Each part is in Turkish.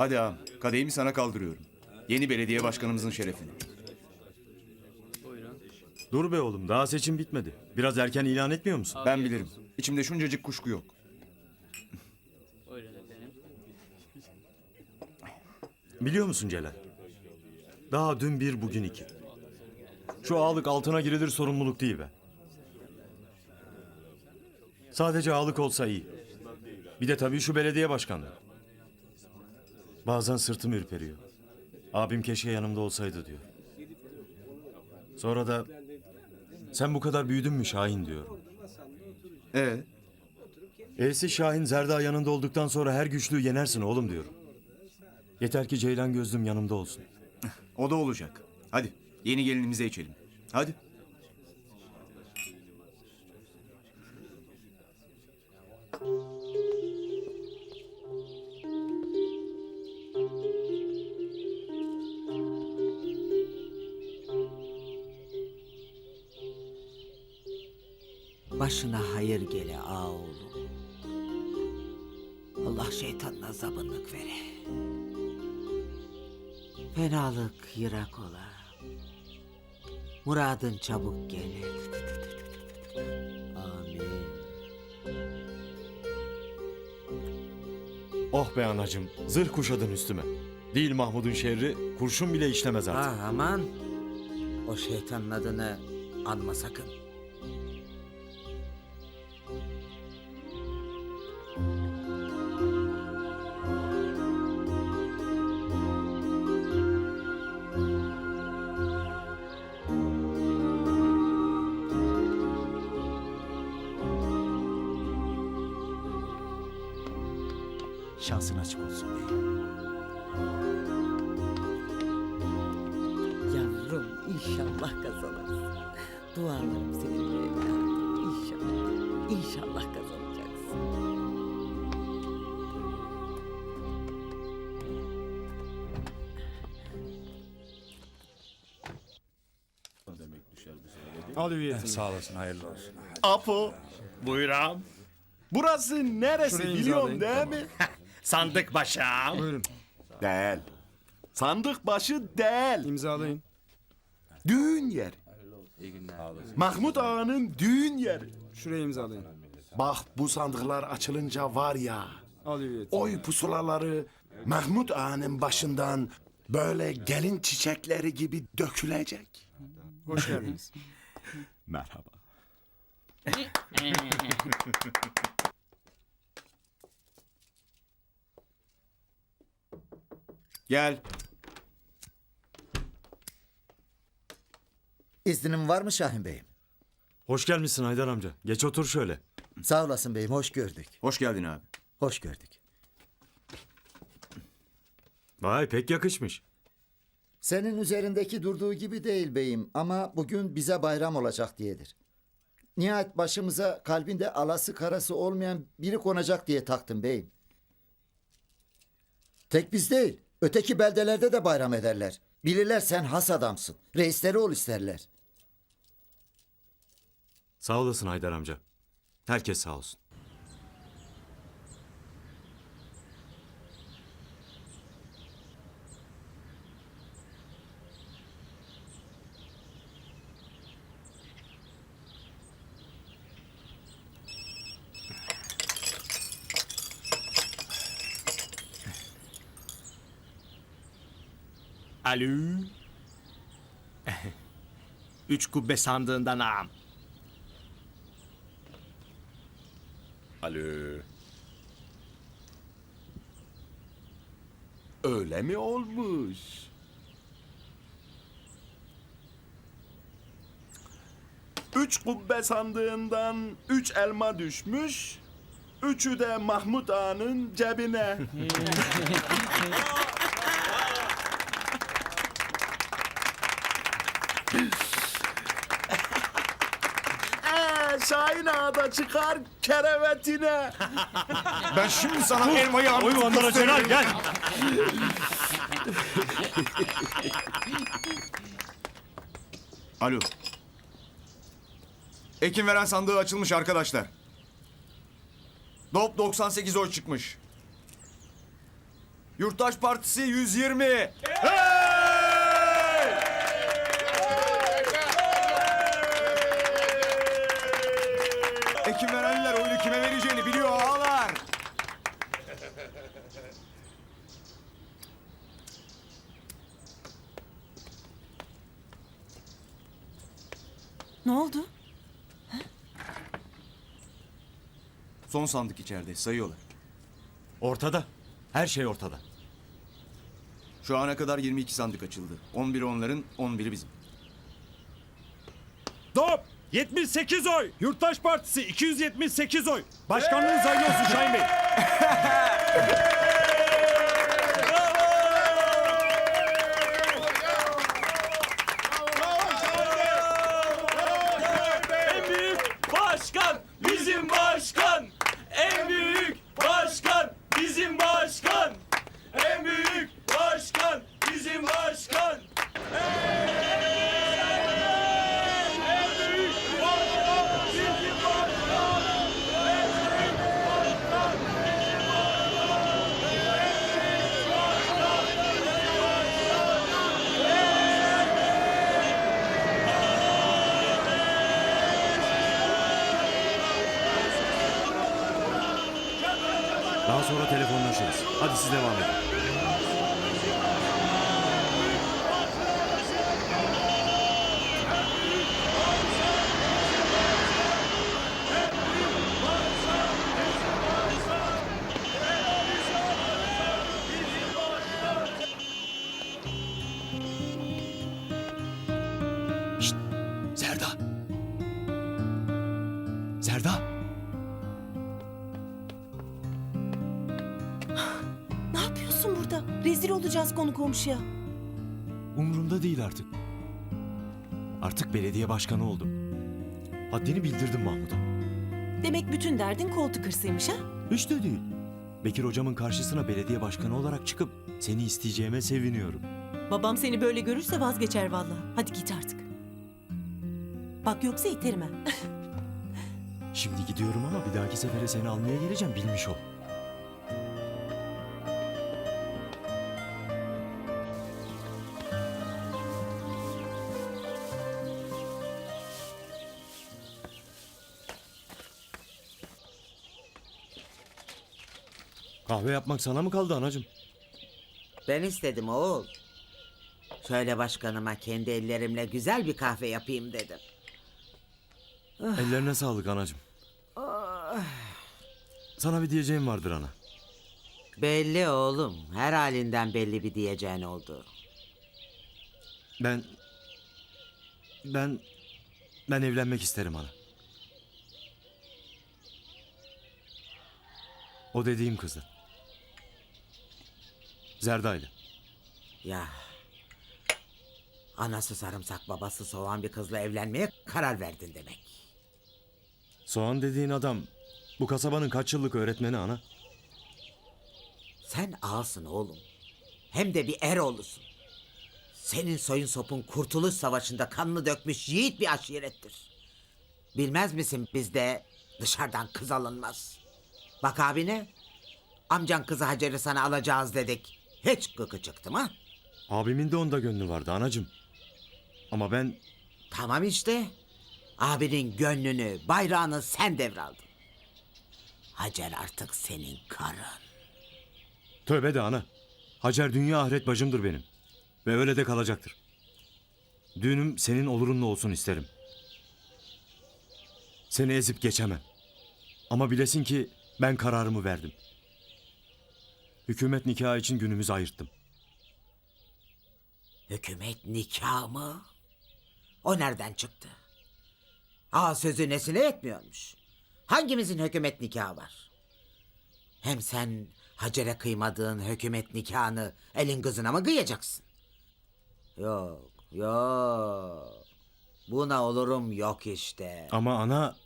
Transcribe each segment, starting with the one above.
Hadi ağam, kadehimi sana kaldırıyorum. Yeni belediye başkanımızın şerefine. Dur be oğlum daha seçim bitmedi. Biraz erken ilan etmiyor musun? Ben bilirim. İçimde şuncacık kuşku yok. Biliyor musun Celal? Daha dün bir bugün iki. Şu ağalık altına girilir sorumluluk değil be. Sadece ağalık olsa iyi. Bir de tabii şu belediye başkanlığı. Bazen sırtım ürperiyor. Abim keşke yanımda olsaydı diyor. Sonra da sen bu kadar büyüdün mü Şahin diyor. Ee, E'si Şahin Zerda yanında olduktan sonra her güçlüğü yenersin oğlum diyorum. Yeter ki Ceylan gözlüm yanımda olsun. o da olacak. Hadi, yeni gelinimize içelim. Hadi. Başına hayır gele ağa oğlum. Allah şeytanın zabınlık vere. Fenalık yırak ola. Muradın çabuk gele. Amin. Oh be anacım, zırh kuşadın üstüme. Değil Mahmud'un şerri, kurşun bile işlemez artık. Ah aman. O şeytanın adını anma sakın. Şansın açık olsun beyim. Yavrum inşallah kazanırsın. Dualarım seninle evladım. İnşallah. İnşallah kazanacaksın. Sağ olasın hayırlı olsun. Apo. Buyuram. Burası neresi biliyorum değil mi? Sandık başım. Buyurun Değil. Sandık başı değil. imzalayın. Düğün yeri. Mahmut Ağa'nın düğün yeri. Şuraya imzalayın. Bak bu sandıklar açılınca var ya. Al üyet. Oy pusulaları Mahmut Ağa'nın başından böyle gelin çiçekleri gibi dökülecek. Hoş geldiniz. Merhaba. Gel. İznin var mı Şahin Bey'im? Hoş gelmişsin Haydar amca. Geç otur şöyle. Sağ olasın beyim, hoş gördük. Hoş geldin abi. Hoş gördük. Vay pek yakışmış. Senin üzerindeki durduğu gibi değil beyim ama bugün bize bayram olacak diyedir. Nihayet başımıza kalbinde alası karası olmayan biri konacak diye taktım beyim. Tek biz değil, öteki beldelerde de bayram ederler. Bilirler sen has adamsın. Reisleri ol isterler. Sağ olasın Haydar amca. Herkes sağ olsun. Alo. Üç kubbe sandığından ağam. Alo. Öyle mi olmuş? Üç kubbe sandığından üç elma düşmüş. Üçü de Mahmut Ağa'nın cebine. Ee, Şahin Ağa da çıkar kerevetine. Ben şimdi sana elmayı Oy onlara Celal gel. Alo. Ekim veren sandığı açılmış arkadaşlar. Dop 98 oy çıkmış. Yurttaş Partisi 120. Ekim verenler oyunu kime vereceğini biliyor ağalar. Ne oldu? Son sandık içeride sayıyorlar. Ortada. Her şey ortada. Şu ana kadar 22 sandık açıldı. 11'i onların, 11'i bizim. Top! 78 oy. Yurttaş Partisi 278 oy. Başkanlığınız hayırlı olsun Şahin Bey. Hadi siz devam edin. Zerda. Ne Rezil olacağız konu komşuya. Umurumda değil artık. Artık belediye başkanı oldum. Haddini bildirdim Mahmut'a. Demek bütün derdin koltuk hırsıymış ha? Hiç de değil. Bekir hocamın karşısına belediye başkanı olarak çıkıp seni isteyeceğime seviniyorum. Babam seni böyle görürse vazgeçer vallahi. Hadi git artık. Bak yoksa iterim ha. Şimdi gidiyorum ama bir dahaki sefere seni almaya geleceğim bilmiş ol. Kahve yapmak sana mı kaldı anacığım? Ben istedim oğul. Şöyle başkanıma kendi ellerimle güzel bir kahve yapayım dedim. Ellerine sağlık anacığım. Sana bir diyeceğim vardır ana. Belli oğlum. Her halinden belli bir diyeceğin oldu. Ben... Ben... Ben evlenmek isterim ana. O dediğim kızla. Zerda'yla. Ya. Anası sarımsak babası soğan bir kızla evlenmeye karar verdin demek. Soğan dediğin adam bu kasabanın kaç yıllık öğretmeni ana. Sen ağasın oğlum. Hem de bir eroğlusun. Senin soyun sopun kurtuluş savaşında kanını dökmüş yiğit bir aşirettir. Bilmez misin bizde dışarıdan kız alınmaz. Bak abine. Amcan kızı Hacer'i sana alacağız dedik. Hiç gıkı çıktı mı? Abimin de onda gönlü vardı anacığım. Ama ben Tamam işte. Abinin gönlünü, bayrağını sen devraldın. Hacer artık senin karın. tövbe de ana. Hacer dünya ahiret bacımdır benim. Ve öyle de kalacaktır. Düğünüm senin olurunla olsun isterim. Seni ezip geçemem. Ama bilesin ki ben kararımı verdim. Hükümet nikahı için günümüzü ayırttım. Hükümet nikahı mı? O nereden çıktı? Aa sözü nesine yetmiyormuş. Hangimizin hükümet nikahı var? Hem sen Hacer'e kıymadığın hükümet nikahını elin kızına mı kıyacaksın? Yok, yok. Buna olurum yok işte. Ama ana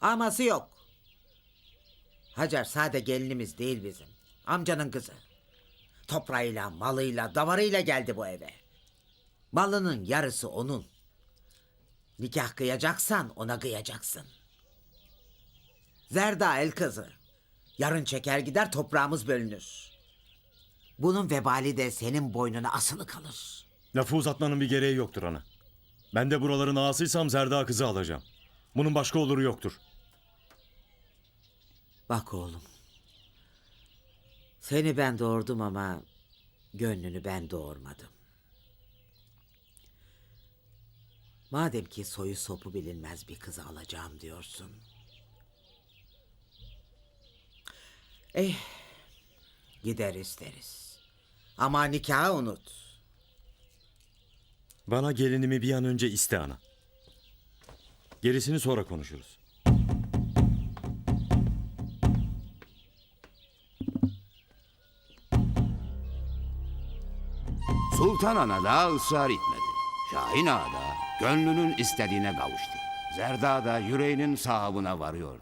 Aması yok. Hacer sade gelinimiz değil bizim. Amcanın kızı. Toprağıyla, malıyla, davarıyla geldi bu eve. Malının yarısı onun. Nikah kıyacaksan ona kıyacaksın. Zerda el kızı. Yarın çeker gider toprağımız bölünür. Bunun vebali de senin boynuna asılı kalır. Lafı uzatmanın bir gereği yoktur ana. Ben de buraların ağasıysam Zerda kızı alacağım. Bunun başka oluru yoktur. Bak oğlum. Seni ben doğurdum ama gönlünü ben doğurmadım. Madem ki soyu sopu bilinmez bir kızı alacağım diyorsun. Eh, gider isteriz. Ama nikahı unut. Bana gelinimi bir an önce iste ana. Gerisini sonra konuşuruz. Sultan Ana da ısrar etmedi. Şahin Ağa da gönlünün istediğine kavuştu. Zerda da yüreğinin sahabına varıyordu.